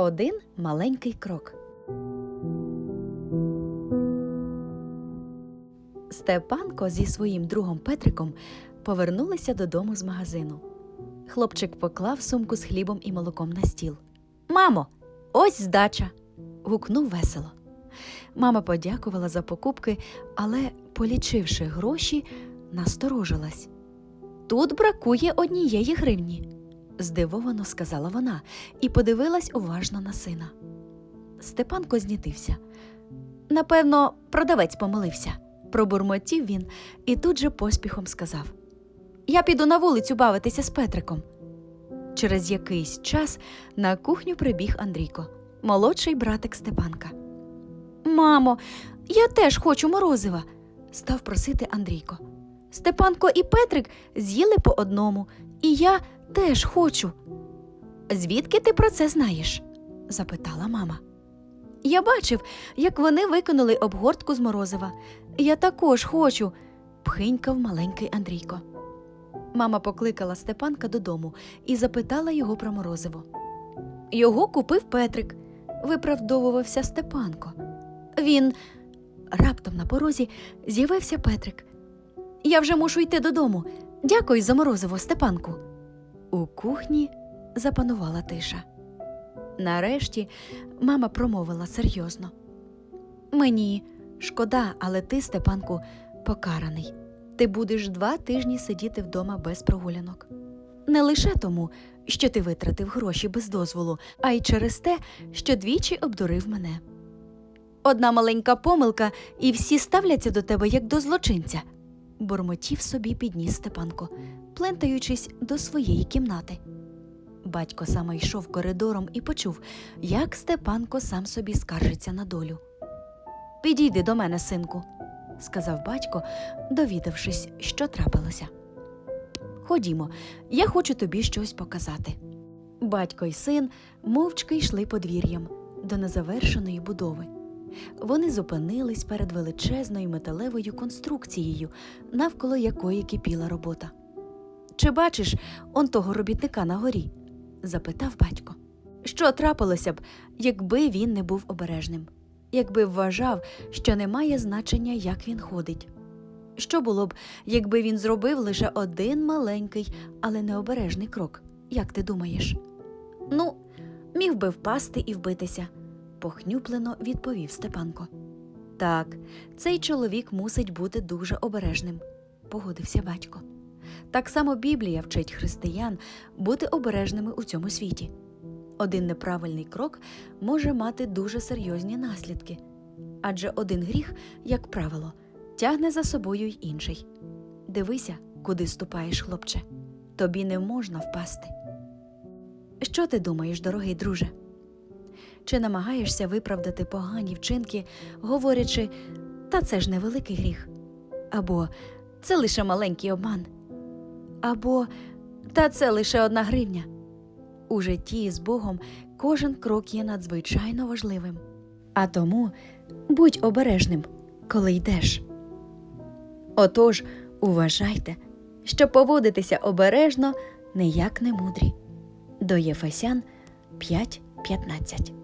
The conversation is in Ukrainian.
Один маленький крок. Степанко зі своїм другом Петриком повернулися додому з магазину. Хлопчик поклав сумку з хлібом і молоком на стіл. Мамо, ось здача. гукнув весело. Мама подякувала за покупки, але, полічивши гроші, насторожилась. Тут бракує однієї гривні, здивовано сказала вона і подивилась уважно на сина. Степанко знітився. Напевно, продавець помилився, пробурмотів він і тут же поспіхом сказав: Я піду на вулицю бавитися з Петриком. Через якийсь час на кухню прибіг Андрійко, молодший братик Степанка. Мамо, я теж хочу морозива, став просити Андрійко. Степанко і Петрик з'їли по одному, і я теж хочу. Звідки ти про це знаєш? запитала мама. Я бачив, як вони викинули обгортку з морозива. Я також хочу, пхинькав маленький Андрійко. Мама покликала Степанка додому і запитала його про морозиво. Його купив Петрик, виправдовувався Степанко. Він раптом на порозі з'явився Петрик. Я вже мушу йти додому. Дякую за морозиво, Степанку. У кухні запанувала тиша. Нарешті мама промовила серйозно. Мені шкода, але ти, Степанку, покараний. Ти будеш два тижні сидіти вдома без прогулянок. Не лише тому, що ти витратив гроші без дозволу, а й через те, що двічі обдурив мене. Одна маленька помилка, і всі ставляться до тебе як до злочинця, бурмотів собі підніс Степанко, плентаючись до своєї кімнати. Батько саме йшов коридором і почув, як Степанко сам собі скаржиться на долю. Підійди до мене, синку, сказав батько, довідавшись, що трапилося. Ходімо, я хочу тобі щось показати. Батько й син мовчки йшли подвір'ям до незавершеної будови. Вони зупинились перед величезною металевою конструкцією, навколо якої кипіла робота. Чи бачиш он того робітника на горі? запитав батько. Що трапилося б, якби він не був обережним, якби вважав, що не має значення, як він ходить? Що було б, якби він зробив лише один маленький, але необережний крок, як ти думаєш? Ну, міг би впасти і вбитися, похнюплено відповів Степанко. Так, цей чоловік мусить бути дуже обережним, погодився батько. Так само Біблія вчить християн бути обережними у цьому світі. Один неправильний крок може мати дуже серйозні наслідки, адже один гріх, як правило, тягне за собою й інший. Дивися, куди ступаєш, хлопче, тобі не можна впасти. Що ти думаєш, дорогий друже? Чи намагаєшся виправдати погані вчинки, говорячи, та це ж невеликий гріх, або це лише маленький обман, або та це лише одна гривня. У житті з Богом кожен крок є надзвичайно важливим. А тому будь обережним, коли йдеш. Отож, уважайте, що поводитися обережно не мудрі. До Єфесян 5.15